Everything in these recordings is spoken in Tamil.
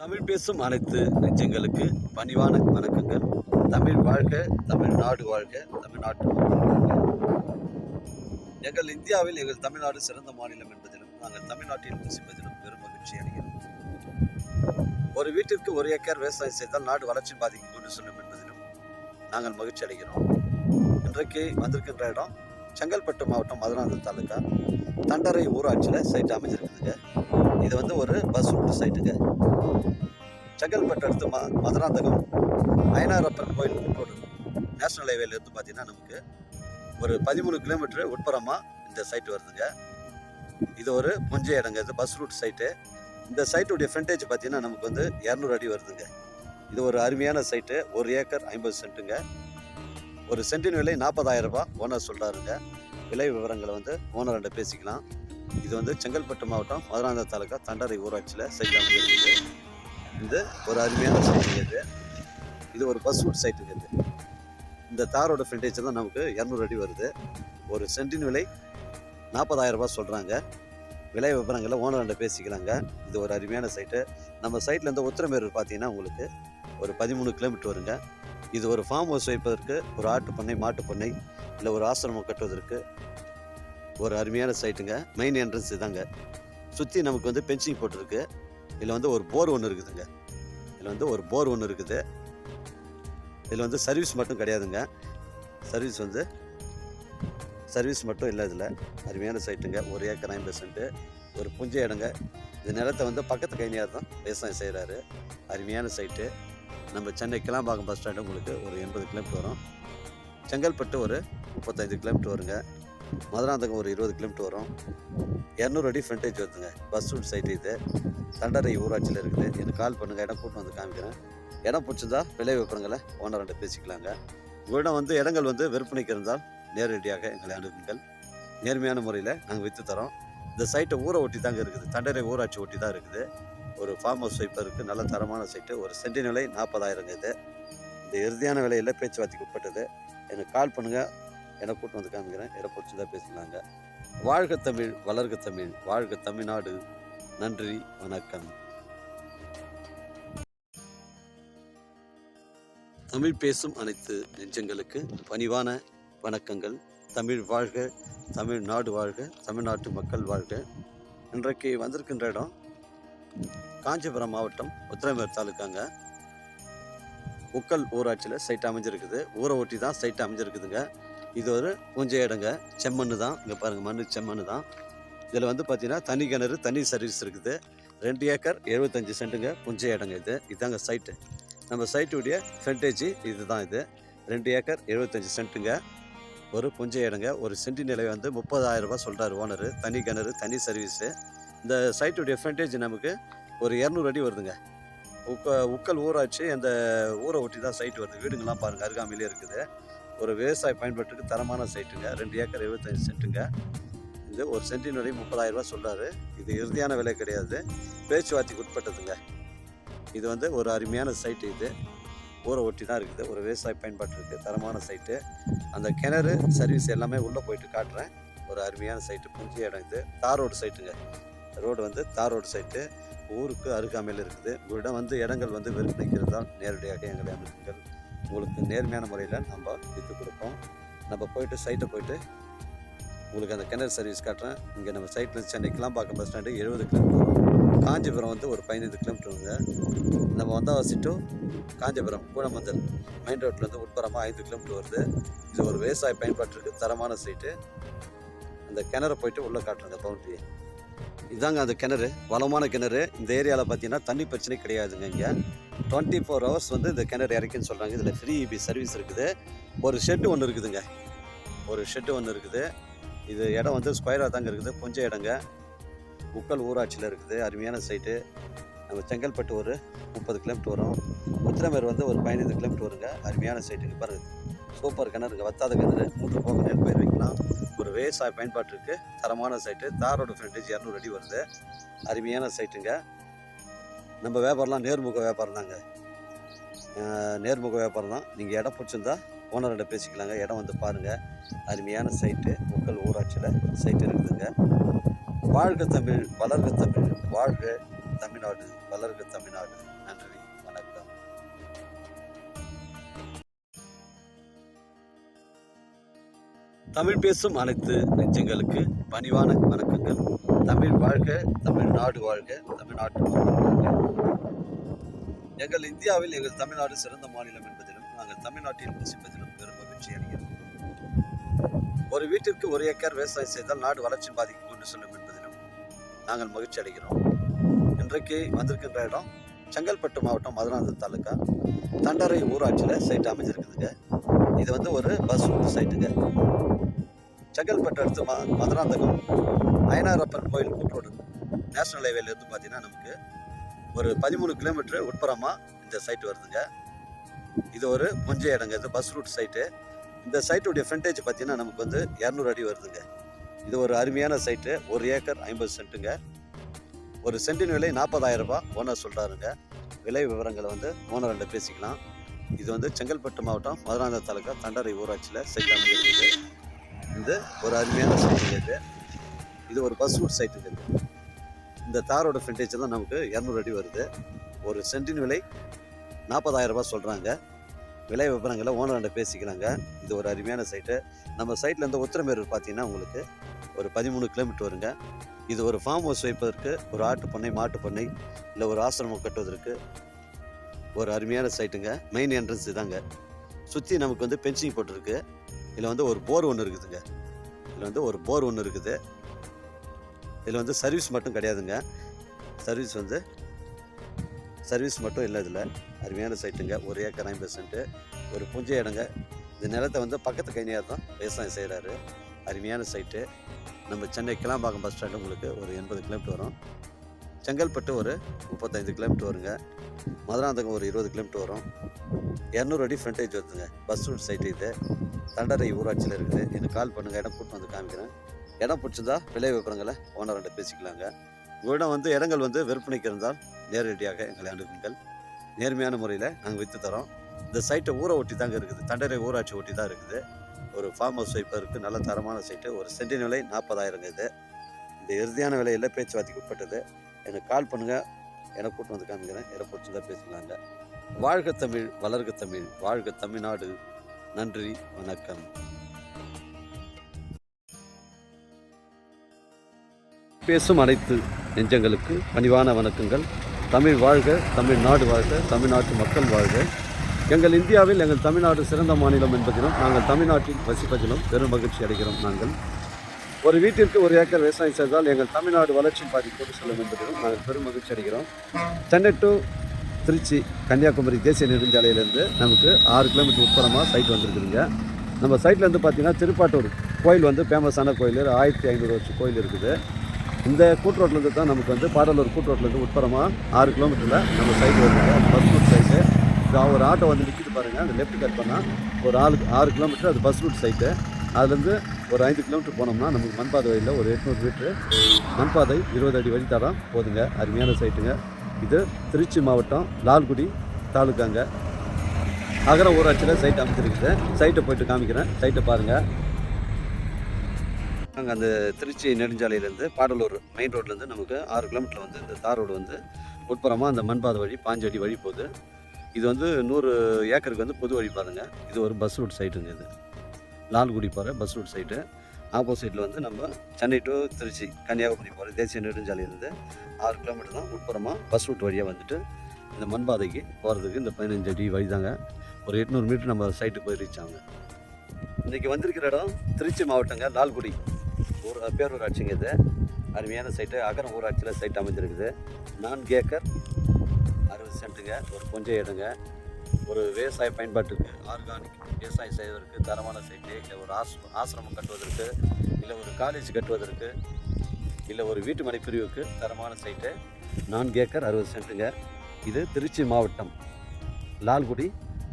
தமிழ் பேசும் அனைத்து நெஞ்சங்களுக்கு பணிவான வணக்கங்கள். தமிழ் வாழ்க தமிழ்நாடு வாழ்க தமிழ்நாட்டு எங்கள் இந்தியாவில் எங்கள் தமிழ்நாடு சிறந்த மாநிலம் என்பதிலும் நாங்கள் தமிழ்நாட்டில் வசிப்பதிலும் பெரும் மகிழ்ச்சி அடைகிறோம். ஒரு வீட்டிற்கு ஒரு ஏக்கர் விவசாயம் செய்தால் நாடு வளர்ச்சி பாதிக்கும் கொண்டு செல்லும் என்பதிலும் நாங்கள் மகிழ்ச்சி அடைகிறோம். இன்றைக்கு வந்திருக்கின்ற இடம் செங்கல்பட்டு மாவட்டம் மதுராந்தகம் தாலுக்கா தண்டரை ஊராட்சியில் சைட் அமைஞ்சிருக்குதுங்க. இது வந்து ஒரு பஸ் ரூட் சைட்டுங்க செங்கல்பட்டு அடுத்து ம மதுராந்தகம் அயனாரப்பன் கோயில் ரோடு நேஷனல் ஹைவேலேருந்து பார்த்தீங்கன்னா நமக்கு ஒரு பதிமூணு கிலோமீட்டர் உட்புறமாக இந்த சைட் வருதுங்க. இது ஒரு புஞ்ச இடங்க இது பஸ் ரூட் சைட்டு இந்த சைட்டுடைய ஃப்ரண்டேஜ் பார்த்தீங்கன்னா நமக்கு வந்து இரநூறு அடி வருதுங்க. இது ஒரு அருமையான சைட்டு ஒரு ஏக்கர் ஐம்பது சென்ட்டுங்க. ஒரு சென்டின் விலை நாற்பதாயிரம் ரூபாய். ஓனர் சொல்கிறாருங்க விலை விவரங்களை வந்து ஓனர்கிட்ட பேசிக்கலாம். இது வந்து செங்கல்பட்டு மாவட்டம் மதுராந்த தாலுக்கா தண்டரை ஊராட்சியில் சைட் அமைஞ்சிருக்குது இது ஒரு அருமையான சைட்டுங்க இது. இது ஒரு பஸ் ஃபுட் சைட்டுங்க இது. இந்த தாரோட ஃப்ரண்டேஜ் தான் நமக்கு இரநூறு அடி வருது. ஒரு சென்டின் விலை நாற்பதாயிரம் ரூபாய் சொல்கிறாங்க விலை விவரங்களை ஓனர்கிட்ட பேசிக்கலாங்க. இது ஒரு அருமையான சைட்டு. நம்ம சைட்லேருந்து உத்திரமேரூர் பார்த்தீங்கன்னா உங்களுக்கு ஒரு பதிமூணு கிலோமீட்டர் வருங்க. இது ஒரு ஃபார்ம் ஹவுஸ் வைப்பதற்கு ஒரு ஆட்டு பண்ணை மாட்டு பண்ணை இல்லை ஒரு ஆசிரமம் கட்டுவதற்கு ஒரு அருமையான சைட்டுங்க மெயின் என்ட்ரன்ஸ் இதாங்க. சுற்றி நமக்கு வந்து பென்சிங் போட்டிருக்கு. இதில் வந்து ஒரு போர் ஒன்று இருக்குதுங்க. இதில் வந்து ஒரு போர் ஒன்று இருக்குது. இதில் வந்து சர்வீஸ் மட்டும் கிடையாதுங்க. சர்வீஸ் வந்து சர்வீஸ் மட்டும் இல்லை இதில். அருமையான சைட்டுங்க ஒரு ஏக்கர் ஐம்பது சென்ட்டு ஒரு புஞ்சை இடங்க. இந்த நிலத்தை வந்து பக்கத்து கைனியார் தான் விவசாயம் செய்கிறாரு அருமையான சைட்டு நம்ம சென்னை கிளாம்பாக்கம் பஸ் ஸ்டாண்டு உங்களுக்கு ஒரு எண்பது கிலோமீட்டர் வரும். செங்கல்பட்டு ஒரு முப்பத்தைந்து கிலோமீட்டர் வருங்க. மதுராந்தகம் ஒரு இருபது கிலோமீட்டர் வரும். இரநூறு அடி ஃப்ரண்டேஜ் வருதுங்க. பஸ் ரூட் சைட் இது. தண்டரை ஊராட்சியில் இருக்குது. எனக்கு கால் பண்ணுங்கள் இடம் கூட்டு வந்து காமிக்கிறேன். இடம் பிடிச்சிருந்தா விலை விற்பனங்களை ஓனர்கிட்ட பேசிக்கலாங்க. உங்களிடம் வந்து இடங்கள் வந்து விற்பனைக்கு இருந்தால் நேரடியாக எங்களை அனுப்புங்கள் நேர்மையான முறையில் நாங்கள் விற்று தரோம். இந்த சைட்டை ஊரை ஒட்டி தாங்க இருக்குது. தண்டரை ஊராட்சி ஒட்டி தான் இருக்குது. ஒரு ஃபார்ம் ஹவுஸ் வைப்பதற்கு நல்ல தரமான சைட்டு ஒரு சென்டி நிலை நாற்பதாயிரங்க இது. இந்த இறுதியான விலையில் பேச்சுவார்த்தைக்கு உட்பட்டது. எனக்கு கால் பண்ணுங்கள் என கூட்டு வந்து காமிக்கிறேன் இடம் பிடிச்சதா பேசிக்கலாங்க. வாழ்க தமிழ் வளர்க தமிழ் வாழ்க தமிழ்நாடு. நன்றி வணக்கம். தமிழ் பேசும் அனைத்து நெஞ்சங்களுக்கு பணிவான வணக்கங்கள். தமிழ் வாழ்க தமிழ்நாடு வாழ்க தமிழ்நாட்டு மக்கள் வாழ்க. இன்றைக்கு வந்திருக்கின்ற இடம் காஞ்சிபுரம் மாவட்டம் உத்திரமேர் தாலுக்காங்க. உக்கல் ஊராட்சியில் சைட் அமைஞ்சிருக்குது. ஊரை ஒட்டி தான் சைட் அமைஞ்சிருக்குதுங்க. இது ஒரு கொஞ்ச இடங்க. செம்மண் தான். இங்கே பாருங்கள் மண் செம்மண் தான். இதில் வந்து பார்த்தீங்கன்னா தனி கிணறு தனி சர்வீஸ் இருக்குது. ரெண்டு ஏக்கர் எழுபத்தஞ்சு சென்ட்டுங்க புஞ்சை இடங்க இது. இதாங்க சைட்டு நம்ம சைட்டுடைய ஃப்ரண்டேஜி இது தான் இது. ரெண்டு ஏக்கர் எழுபத்தஞ்சு சென்ட்டுங்க. ஒரு புஞ்சை இடங்க. ஒரு சென்டி நிலை வந்து முப்பதாயிரம் ரூபாய் சொல்கிறாரு ஓனரு தனி கிணறு தனி சர்வீஸு இந்த சைட்டுடைய ஃப்ரண்டேஜ் நமக்கு ஒரு இரநூறு அடி வருதுங்க. உக்க உக்கல் ஊராட்சி அந்த ஊரை ஒட்டி தான் சைட்டு வருது. வீடுங்கள்லாம் பாருங்கள் அருகாமையிலே இருக்குது. ஒரு விவசாய பயன்பாட்டுக்கு தரமான சைட்டுங்க. ரெண்டு ஏக்கர் இருபத்தஞ்சி சென்ட்டுங்க. இது ஒரு சென்டின் முப்பதாயிரம் ரூபா சொல்கிறாரு இது இறுதியான விலை கிடையாது. பேச்சுவார்த்தைக்கு உட்பட்டதுங்க. இது வந்து ஒரு அருமையான சைட்டு இது. ஊரை ஒட்டி தான் இருக்குது. ஒரு விவசாய பயன்பாட்டு இருக்குது தரமான சைட்டு. அந்த கிணறு சர்வீஸ் எல்லாமே உள்ளே போயிட்டு காட்டுறேன். ஒரு அருமையான சைட்டு. புஞ்சி இடம் இது. தார் ரோடு சைட்டுங்க. ரோடு வந்து தார் ரோடு சைட்டு. ஊருக்கு அருகாமையில் இருக்குது. உங்களிடம் வந்து இடங்கள் வந்து விற்பனைக்கு இருந்தால் நேரடியாக எங்களை அனுப்புங்கள் உங்களுக்கு நேர்மையான முறையில் நம்ம விற்று கொடுப்போம். நம்ம போயிட்டு சைட்டை போயிட்டு உங்களுக்கு அந்த கிணறு சர்வீஸ் காட்டுறேன். இங்கே நம்ம சைட்டில் சென்னைக்கெலாம் பார்க்க பஸ் ஸ்டாண்டு எழுபது கிலோமீட்டர் காஞ்சிபுரம் வந்து ஒரு பதினைந்து கிலோமீட்டருங்க நம்ம வந்தாவாசி டு காஞ்சிபுரம் கூடமந்தல் மெயின் ரோட்லேருந்து உட்புறமாக ஐந்து கிலோமீட்டர் வருது. இது ஒரு விவசாய பயன்பாட்டிற்கு தரமான சைட்டு அந்த கிணறு போயிட்டு உள்ளே காட்டுறேங்க பவுண்ட்ரி இதாங்க அந்த கிணறு வளமான கிணறு இந்த ஏரியாவில் பார்த்தீங்கன்னா தண்ணி பிரச்சனை கிடையாதுங்க இங்கே. டுவெண்ட்டி ஃபோர் ஹவர்ஸ் வந்து இந்த கிணறு இறக்கின்னு சொல்கிறாங்க இதில் ஃப்ரீ இபி சர்வீஸ் இருக்குது. ஒரு ஷெட்டு ஒன்று இருக்குதுங்க. ஒரு ஷெட்டு ஒன்று இருக்குது. இது இடம் வந்து ஸ்கொயராக தாங்க இருக்குது. கொஞ்சம் இடங்க. உக்கல் ஊராட்சியில் இருக்குது. அருமையான சைட்டு நம்ம செங்கல்பட்டு ஒரு முப்பது கிலோமீட்டர் வரும். உத்திரமேர் வந்து ஒரு பதினைந்து கிலோமீட்டர் வருங்க. அருமையான சைட்டுக்கு பாருங்க. சூப்பர் கிணறுங்க வத்தாத கிணறு. மூன்று போக நெல் பயிர் வைக்கலாம். ஒரு விவசாய பயன்பாட்டிற்கு தரமான சைட்டு தாரோட ஃப்ரண்டேஜ் இரநூறு அடி வருது. அருமையான சைட்டுங்க நம்ம வியாபாரம்லாம் நேர்முக வியாபாரம் தாங்க நேர்முக வியாபாரம் தான் நீங்கள் இடம் பிடிச்சிருந்தா ஓனர்கிட்ட பேசிக்கலாங்க. இடம் வந்து பாருங்கள் அருமையான சைட்டு மக்கள் ஊராட்சியில் சைட்டு இருக்குதுங்க. வாழ்க தமிழ் வளர்க தமிழ் வாழ்க தமிழ்நாடு வளர்க தமிழ்நாடு. நன்றி வணக்கம். தமிழ் பேசும் அனைத்து நெஞ்சங்களுக்கு பணிவான வணக்கங்கள். தமிழ் வாழ்க தமிழ்நாடு வாழ்க தமிழ்நாட்டு எங்கள் இந்தியாவில் எங்கள் தமிழ்நாடு சிறந்த மாநிலம் என்பதிலும் நாங்கள் தமிழ்நாட்டில் வசிப்பதிலும் பெரும் மகிழ்ச்சி அடைகிறோம். ஒரு வீட்டிற்கு ஒரு ஏக்கர் விவசாயம் செய்தால் நாடு வளர்ச்சி பாதிக்கும் கொண்டு செல்லும் என்பதிலும் நாங்கள் மகிழ்ச்சி அடைகிறோம். இன்றைக்கு வந்திருக்கின்ற இடம் செங்கல்பட்டு மாவட்டம் மதுராந்தகம் தாலுக்கா தண்டரை ஊராட்சியில் சைட் அமைஞ்சிருக்குதுங்க. இது வந்து ஒரு பஸ் ரூட் சைட்டுங்க செங்கல்பட்டு அடுத்து ம அயனார் அயனாரப்பன் கோயில் கூட்டோடு நேஷனல் ஹைவேலேருந்து பார்த்தீங்கன்னா நமக்கு ஒரு பதிமூணு கிலோமீட்டர் உட்புறமாக இந்த சைட்டு வருதுங்க. இது ஒரு புஞ்ச இடங்க இது பஸ் ரூட் சைட்டு இந்த சைட்டுடைய ஃப்ரண்டேஜ் பார்த்தீங்கன்னா நமக்கு வந்து இரநூறு அடி வருதுங்க. இது ஒரு அருமையான சைட்டு ஒரு ஏக்கர் ஐம்பது சென்ட்டுங்க. ஒரு சென்டின் விலை நாற்பதாயிரம் ரூபாய் ஓனர் சொல்கிறாருங்க விலை விவரங்களை வந்து ஓனர்கிட்ட பேசிக்கலாம். இது வந்து செங்கல்பட்டு மாவட்டம் மதுராந்த தாலுக்கா தண்டரை ஊராட்சியில் சைட் அமைஞ்சிருக்குது இது ஒரு அருமையான சைட்டுங்க இது. இது ஒரு பஸ் ரூட் சைட்டுங்க இந்த தாரோட ஃப்ரண்டேஜ் தான் நமக்கு இரநூறு அடி வருது. ஒரு சென்டின் விலை நாற்பதாயிரம் ரூபாய் சொல்கிறாங்க விலை விவரங்களை ஓனர்கிட்ட பேசிக்கிறாங்க. இது ஒரு அருமையான சைட்டு நம்ம சைட்டில் சைட்லேருந்து உத்தரமேரூர் பார்த்தீங்கன்னா உங்களுக்கு ஒரு பதிமூணு கிலோமீட்டர் வருங்க. இது ஒரு ஃபார்ம் ஹவுஸ் வைப்பதற்கு ஒரு ஆட்டு பண்ணை மாட்டு பண்ணை இல்லை ஒரு ஆசிரமம் கட்டுவதற்கு ஒரு அருமையான சைட்டுங்க மெயின் என்ட்ரன்ஸ் இதாங்க. சுற்றி நமக்கு வந்து பென்சிங் போட்டிருக்கு. இதில் வந்து ஒரு போர் ஒன்று இருக்குதுங்க. இதில் வந்து ஒரு போர் ஒன்று இருக்குது. இதில் வந்து சர்வீஸ் மட்டும் கிடையாதுங்க. சர்வீஸ் வந்து சர்வீஸ் மட்டும் இல்லை இதில். அருமையான சைட்டுங்க ஒரு ஏக்கர் ஐம்பது சென்ட்டு ஒரு புஞ்ச இடங்க. இந்த நிலத்தை வந்து பக்கத்து கைனியார் தான் விவசாயம் செய்கிறாரு. அருமையான சைட்டு நம்ம சென்னை கிளாம்பாக்கம் பஸ் ஸ்டாண்டு உங்களுக்கு ஒரு எண்பது கிலோமீட்டர் வரும். செங்கல்பட்டு ஒரு முப்பத்தைந்து கிலோமீட்டர் வருங்க. மதுராந்தகம் ஒரு இருபது கிலோமீட்டர் வரும். இரநூறு அடி ஃப்ரண்டேஜ் வருதுங்க. பஸ் ரூட் சைட்டு இது. தண்டரை ஊராட்சியில் இருக்குது. எனக்கு கால் பண்ணுங்கள் இடம் கூட்டு வந்து காமிக்கிறேன். இடம் பிடிச்சிருந்தா விலை விவரங்களை ஓனர்கிட்ட பேசிக்கலாங்க. உங்களிடம் வந்து இடங்கள் வந்து விற்பனைக்கு இருந்தால் நேரடியாக எங்களை அனுப்புங்கள் நேர்மையான முறையில் நாங்கள் விற்று தரோம். இந்த சைட்டை ஊரை ஒட்டி தாங்க இருக்குது. தண்டரை ஊராட்சி ஒட்டி தான் இருக்குது. ஒரு ஃபார்ம் ஹவுஸ் வைப்பதற்கு நல்ல தரமான சைட்டு ஒரு சென்டின் விலை நாற்பதாயிரங்க இது. இந்த இறுதியான விலையில் பேச்சுவார்த்தைக்கு உட்பட்டது. எனக்கு கால் பண்ணுங்கள் எனக்கு கூட்டு வந்து காமிக்கிறேன். இடம் பிடிச்சிருந்தா பேசிக்கலாங்க. வாழ்க தமிழ் வளர்க தமிழ். வாழ்க தமிழ்நாடு. நன்றி வணக்கம். பேசும் அனைத்து நெஞ்சங்களுக்கு பணிவான வணக்கங்கள். தமிழ் வாழ்க தமிழ்நாடு வாழ்க தமிழ்நாட்டு மக்கள் வாழ்க. எங்கள் இந்தியாவில் எங்கள் தமிழ்நாடு சிறந்த மாநிலம் என்பதிலும் நாங்கள் தமிழ்நாட்டில் வசிப்பதிலும் பெரும் மகிழ்ச்சி அடைகிறோம் நாங்கள். ஒரு வீட்டிற்கு ஒரு ஏக்கர் விவசாயம் செய்தால் எங்கள் தமிழ்நாடு வளர்ச்சி கொண்டு செல்லும் என்பதிலும் நாங்கள் பெரும் மகிழ்ச்சி அடைகிறோம். சென்னை டு திருச்சி கன்னியாகுமரி தேசிய நெடுஞ்சாலையிலேருந்து நமக்கு ஆறு கிலோமீட்டர் உட்புறமாக சைட் வந்திருக்குதுங்க. நம்ம சைட்லேருந்து பார்த்தீங்கன்னா திருப்பாட்டூர் கோயில் வந்து ஃபேமஸான கோயில். ஆயிரத்தி ஐநூறு வருஷம் கோயில் இருக்குது. இந்த கூட்டுரோட்லேருந்து தான் நமக்கு வந்து பாடலூர் கூட்டுரோட்லேருந்து உட்புறமாக ஆறு கிலோமீட்டரில் நம்ம சைடு வருதுங்க பஸ் ரூட் சைட்டு இப்போ ஒரு ஆட்டோ வந்து நிற்கிது பாருங்கள் அந்த லெஃப்ட் கட் பண்ணால் ஒரு ஆளு ஆறு கிலோமீட்டர் அது பஸ் ரூட் சைட்டு அதுலேருந்து ஒரு ஐந்து கிலோமீட்டர் போனோம்னா நமக்கு மண்பாதை வழியில் ஒரு எட்நூறு மீட்ரு மண்பாதை இருபது அடி வழி தரம் போதுங்க. அருமையான சைட்டுங்க இது திருச்சி மாவட்டம் லால்குடி தாலுக்காங்க. அகர ஊராட்சியில் சைட் அமைச்சிருக்குது. சைட்டை போயிட்டு காமிக்கிறேன். சைட்டை பாருங்கள் நாங்கள் அந்த திருச்சி நெடுஞ்சாலையிலேருந்து பாடலூர் மெயின் ரோட்லேருந்து நமக்கு ஆறு கிலோமீட்டர் வந்து இந்த தார் ரோடு வந்து உட்புறமாக அந்த மண்பாதை வழி பாஞ்சடி வழி போகுது. இது வந்து நூறு ஏக்கருக்கு வந்து பொது வழி பாருங்க. இது ஒரு பஸ் ரூட் சைட்டுங்க இது. லால்குடி போகிற பஸ் ரூட் சைட்டு ஆப்போசிட்டில் வந்து நம்ம சென்னை டு திருச்சி கன்னியாகுமரி போகிற தேசிய நெடுஞ்சாலையிலேருந்து ஆறு கிலோமீட்டர் தான் உட்புறமாக பஸ் ரூட் வழியாக வந்துட்டு இந்த மண்பாதைக்கு போகிறதுக்கு இந்த பதினஞ்சு அடி வழி தாங்க ஒரு எட்நூறு மீட்டர் நம்ம சைட்டுக்கு போய் ரீச் ஆகுங்க. இன்றைக்கி வந்திருக்கிற இடம் திருச்சி மாவட்டங்க லால்குடி. ஊர் பேரூராட்சிங்க இது. அருமையான சைட்டு அகரம் ஊராட்சியில் சைட் அமைஞ்சிருக்குது. நான்கு ஏக்கர் அறுபது சென்ட்டுங்க. ஒரு கொஞ்சம் இடங்க. ஒரு விவசாய பயன்பாட்டுக்கு ஆர்கானிக் விவசாயம் செய்வதற்கு தரமான சைட்டு இல்லை ஒரு ஆஸ் ஆசிரமம் கட்டுவதற்கு இல்லை ஒரு காலேஜ் கட்டுவதற்கு இல்லை ஒரு வீட்டு மனை பிரிவுக்கு தரமான சைட்டு நான்கு ஏக்கர் அறுபது சென்ட்டுங்க. இது திருச்சி மாவட்டம் லால்குடி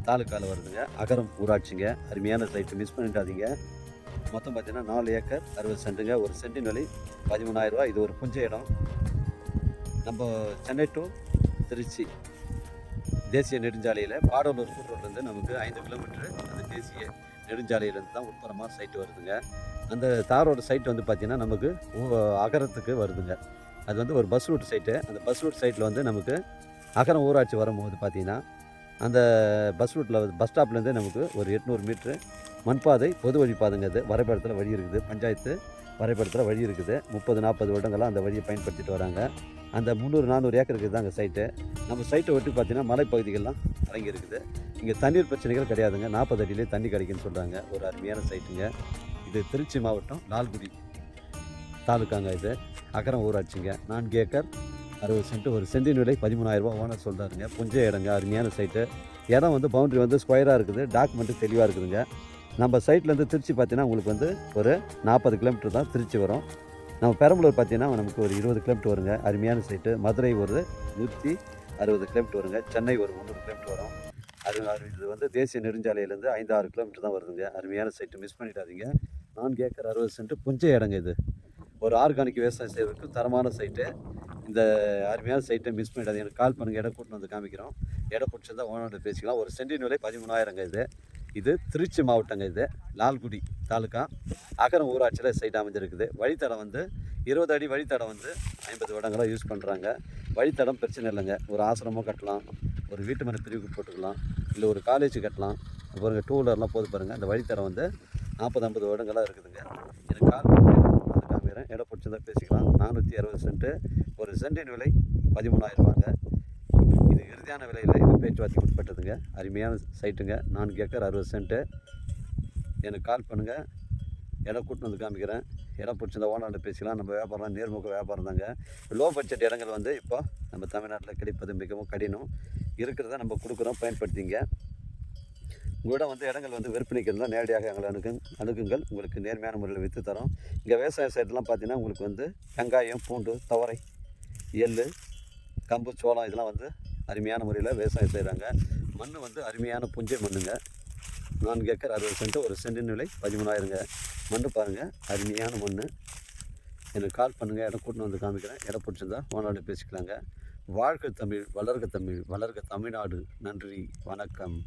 தாலுக்காவில் வருதுங்க. அகரம் ஊராட்சிங்க. அருமையான சைட்டு மிஸ் பண்ணிடாதீங்க. மொத்தம் பார்த்தீங்கன்னா நாலு ஏக்கர் அறுபது சென்ட்டுங்க. ஒரு சென்டின் விலை பதிமூணாயிரரூவா இது ஒரு புஞ்ச இடம். நம்ம சென்னை டு திருச்சி தேசிய நெடுஞ்சாலையில் பாடலூர் ரோட்லேருந்து நமக்கு ஐந்து கிலோமீட்டர் அந்த தேசிய நெடுஞ்சாலையிலேருந்து தான் உட்புறமாக சைட்டு வருதுங்க. அந்த தாரோட சைட் வந்து பார்த்திங்கன்னா நமக்கு அகரத்துக்கு வருதுங்க. அது வந்து ஒரு பஸ் ரூட் சைட்டு அந்த பஸ் ரூட் சைட்டில் வந்து நமக்கு அகரம் ஊராட்சி வரும்போது பார்த்தீங்கன்னா அந்த பஸ் ரூட்டில் பஸ் ஸ்டாப்லேருந்தே நமக்கு ஒரு எட்நூறு மீட்ரு மண்பாதை பொது வழி பாதைங்க அது. வரைபடத்தில் வழி இருக்குது. பஞ்சாயத்து வரைபடத்தில் வழி இருக்குது. முப்பது நாற்பது வருடங்களாக அந்த வழியை பயன்படுத்திட்டு வராங்க. அந்த முந்நூறு நானூறு ஏக்கருக்கு தான் அங்கே சைட்டு நம்ம சைட்டை ஒட்டி பார்த்தீங்கன்னா மலைப்பகுதிகள்லாம் அடங்கி இருக்குது இங்கே தண்ணீர் பிரச்சனைகள் கிடையாதுங்க. நாற்பது அடியிலே தண்ணி கிடைக்குன்னு சொல்கிறாங்க ஒரு அருமையான சைட்டுங்க இது திருச்சி மாவட்டம் லால்குடி தாலுக்காங்க இது. அகரம் ஊராட்சிங்க. நான்கு ஏக்கர் அறுபது சென்ட் ஒரு சென்டின் விலை பதிமூணாயிரம் ரூபாய் ஓனர் சொல்கிறாருங்க புஞ்ச இடங்க அருமையான சைட்டு இடம் வந்து பவுண்ட்ரி வந்து ஸ்கொயராக இருக்குது டாக்குமெண்ட்டு தெளிவாக இருக்குதுங்க. நம்ம சைட்லேருந்து திருச்சி பார்த்தீங்கன்னா உங்களுக்கு வந்து ஒரு நாற்பது கிலோமீட்டர் தான் திருச்சி வரும். நம்ம பெரம்பலூர் பார்த்தீங்கன்னா நமக்கு ஒரு இருபது கிலோமீட்டர் வருங்க. அருமையான சைட்டு மதுரை ஒரு நூற்றி அறுபது கிலோமீட்டர் வருங்க. சென்னை ஒரு முந்நூறு கிலோமீட்டர் வரும். அது இது வந்து தேசிய நெடுஞ்சாலையிலேருந்து ஐந்து ஆறு கிலோமீட்டர் தான் வருதுங்க. அருமையான சைட்டு மிஸ் பண்ணிடாதீங்க. நான்கு ஏக்கர் அறுபது சென்ட் புஞ்ச இடங்க இது. ஒரு ஆர்கானிக் விவசாயம் செய்வதற்கு தரமான சைட்டு இந்த அருமையான சைட்டை மிஸ் பண்ணிடாது எனக்கு கால் பண்ணுங்கள் இடம் கூட்டின்னு வந்து காமிக்கிறோம். இடம் பிடிச்சிருந்தா ஓனர்கிட்ட பேசிக்கலாம். ஒரு சென்டின் விலை பதிமூணாயிரங்க இது. இது திருச்சி மாவட்டங்க இது. லால்குடி தாலுக்கா அகரம் ஊராட்சியில் சைட் அமைஞ்சிருக்குது. வழித்தடம் வந்து இருபது அடி வழித்தடம் வந்து ஐம்பது வடங்களாக யூஸ் பண்ணுறாங்க வழித்தடம் பிரச்சனை இல்லைங்க. ஒரு ஆசிரமம் கட்டலாம். ஒரு வீட்டு மனை பிரிவுக்கு போட்டுக்கலாம். இல்லை ஒரு காலேஜ் கட்டலாம். அப்புறம் டூ வீலர்லாம் போது பாருங்கள் அந்த வழித்தடம் வந்து நாற்பது ஐம்பது வருடங்களாக இருக்குதுங்க. எனக்கு கால் பண்ணுங்க. வந்து காமிக்கிறேன். இடம் பிடிச்சதாக பேசிக்கலாம். நானூற்றி அறுபது சென்ட்டு ஒரு சென்டின் விலை பதிமூணாயிரம் ரூபாங்க இது இறுதியான விலையில் இது பேச்சுவார்த்தைக்கு உட்பட்டதுங்க. அருமையான சைட்டுங்க. நான்கு ஏக்கர் அறுபது சென்ட்டு. எனக்கு கால் பண்ணுங்கள் இடம் கூட்டின்னு வந்து காமிக்கிறேன். இடம் பிடிச்சிருந்தா ஓனர்கிட்ட பேசிக்கலாம். நம்ம வியாபாரம் நேர்முக வியாபாரம் தாங்க. லோ பட்ஜெட் இடங்கள் வந்து இப்போ நம்ம தமிழ்நாட்டில் கிடைப்பது மிகவும் கடினம். இருக்கிறத நம்ம கொடுக்குறோம் பயன்படுத்திங்க. உங்களிடம் வந்து இடங்கள் வந்து விற்பனைக்கு இருந்தால் நேரடியாக எங்களை அணுகு அணுகுங்கள். உங்களுக்கு நேர்மையான முறையில் விற்று தரோம். இங்கே விவசாய சைட்லாம் பார்த்தீங்கன்னா உங்களுக்கு வந்து வெங்காயம் பூண்டு துவரை எள் கம்பு சோளம் இதெல்லாம் வந்து அருமையான முறையில் விவசாயம் செய்கிறாங்க மண் வந்து அருமையான புஞ்சை மண்ணுங்க. நான்கு ஏக்கர் அறுபது சென்ட் ஒரு சென்டின் விலை பதிமூணாயிரங்க. மண் பாருங்கள் அருமையான மண் எனக்கு கால் பண்ணுங்கள் இடம் கூட்டின்னு வந்து காமிக்கிறேன். இடம் பிடிச்சிருந்தா ஓனரோட பேசிக்கலாங்க. வாழ்க தமிழ் வளர்க தமிழ் வளர்க தமிழ்நாடு. நன்றி வணக்கம்.